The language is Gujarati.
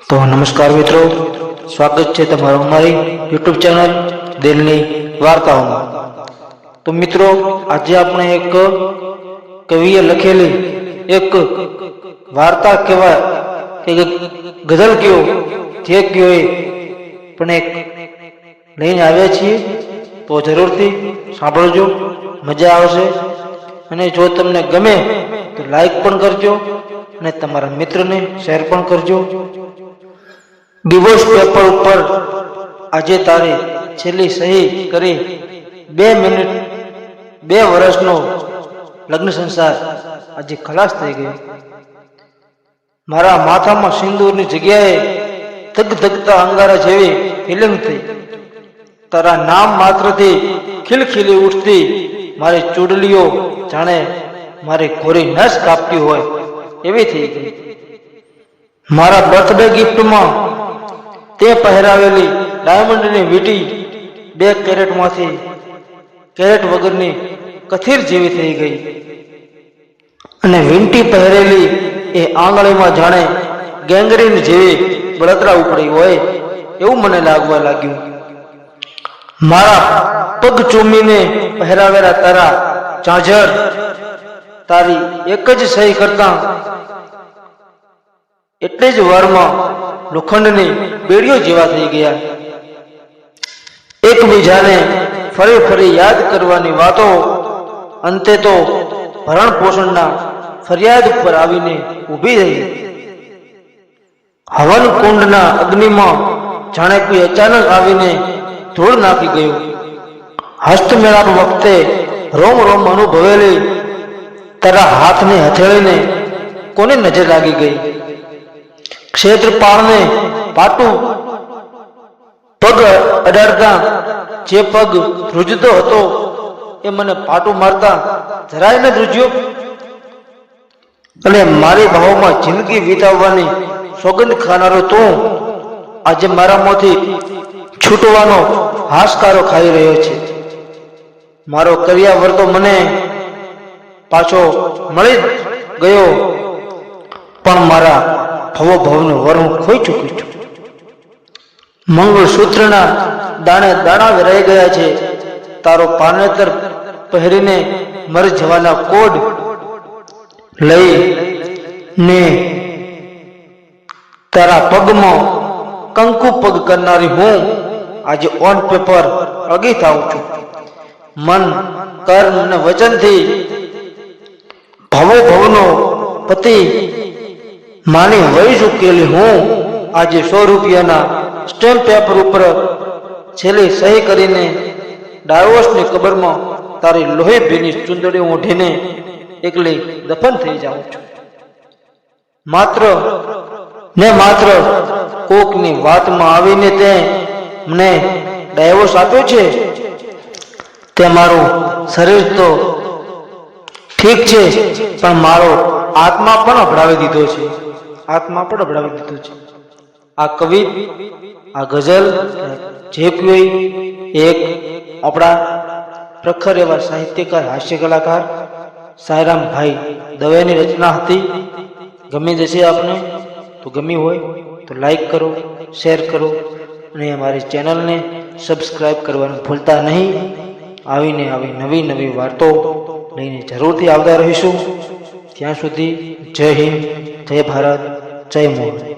તો નમસ્કાર મિત્રો, સ્વાગત છે તમારું અમારી યુટ્યુબ ચેનલ દિલની વાર્તાઓમાં. તો મિત્રો, આજે આપણે એક કવિએ લખેલી એક વાર્તા કહેવાય કે ગઝલ કયો, જે કયો એ પણ એક લઈને આવ્યા છીએ, તો જરૂરથી સાંભળજો, મજા આવશે. અને જો તમને ગમે તો લાઈક પણ કરજો અને તમારા મિત્રને શેર પણ કરજો. ડિવોર્સ પેપર ઉપર આજે તારે છેલ્લી સહી કરી. બે મિનિટ, બે વર્ષનો લગ્ન સંસાર આજે ખલાસ થઈ ગયો. મારા માથામાં સિંદૂરની જગ્યાએ ધગ ધગતા અંગારા જેવી ફિલિંગ થઈ. તારા નામ માત્રથી ખીલખીલી ઉઠતી મારી ચૂડલીઓ જાણે મારી ઘોરી નસ કાપતી હોય એવી થઈ ગઈ. મારા બર્થડે ગિફ્ટમાં તે પહેરાવેલી ડાયમંડની વીટી બે કેરેટમાંથી કેરેટ વગરની કથિર જેવી થઈ ગઈ. અને વીંટી પહેરેલી એ આંગળીમાં જાણે ગેંગરીન જેવી બળતરા ઉપડી હોય એવું મને લાગવા લાગ્યું. મારા પગ ચૂમીને પહેરાવેલા તારા ચાંજર તારી એક જ સહી કરતા એટલે જ વારમાં લોખંડની બેડીઓ જેવા થઈ ગયા. એકબીજાને ફરી ફરી યાદ કરવાની વાતો અંતે તો ભરણ પોષણના ફરિયાદ ઉપર આવીને ઊભી રહી. હવન કુંડના અગ્નિમાં જાણે કોઈ અચાનક આવીને ધૂળ નાખી ગયું. હસ્તમેળાપ વખતે રોમ રોમ અનુભવેલી, તારા હાથને હથેળીને કોને નજર લાગી ગઈ? ક્ષેત્રપાળને પાટું પગ અડાડતા જે પગ ધ્રુજતો હતો એ મને પાટું મારતા જરાય ન ધ્રુજ્યો. અને મારી ભાવમાં જિંદગી વિતાવવાની સોગંદ ખાનારો તું આજે મારા મોથી છૂટવાનો હાશકારો ખાઈ રહ્યો છે. મારો કર્યા વર્તો મને પાછો મળી ગયો. પણ મારા ભવો ભવનો વર હું ખોઈ ચૂકી છું. મંગળસૂત્રના દાણે દાણા રહી ગયા છે. તારો પાનેતર પહેરીને મરી જવાના કોડ લઈ ને તારા પગમાં કંકુ પગ કરનારી હું આજે ઓન પેપર અગી થાઉં છું. મન, કર્મ અને વચનથી ભવો ભવનો પતિ માની વહી ચૂકેલી હું આજે સો રૂપિયાના સ્ટેમ્પ પેપર ઉપર છેલ્લી સહી કરીને ડાયવોર્સની કબરમાં તારી લોહી ભીની ચુંદડી ઓઢીને એકલી દફન થઈ જાઉં છું. માત્ર ને માત્ર કોકની વાતમાં આવીને તે મને ડાયવોર્સ આપ્યો છે? તે મારું શરીર તો ઠીક છે, પણ મારો આત્મા પણ અભડાવી દીધો છે. આત્મા પણ અભડાવી દીધો છે. આ કવિ, આ ગઝલ, જે કોઈ એક આપણા પ્રખર એવા સાહિત્યકાર, હાસ્ય કલાકાર સાયરામભાઈ દવેની રચના હતી. ગમી જશે આપને તો ગમી હોય તો લાઈક કરો શેર કરો અને અમારી ચેનલને સબસ્ક્રાઈબ કરવાનું ભૂલતા નહીં. આવીને આવી નવી નવી વાર્તો લઈને જરૂરથી આવતા રહીશું. ત્યાં સુધી જય હિન્દ. જય ભારત જય મોહન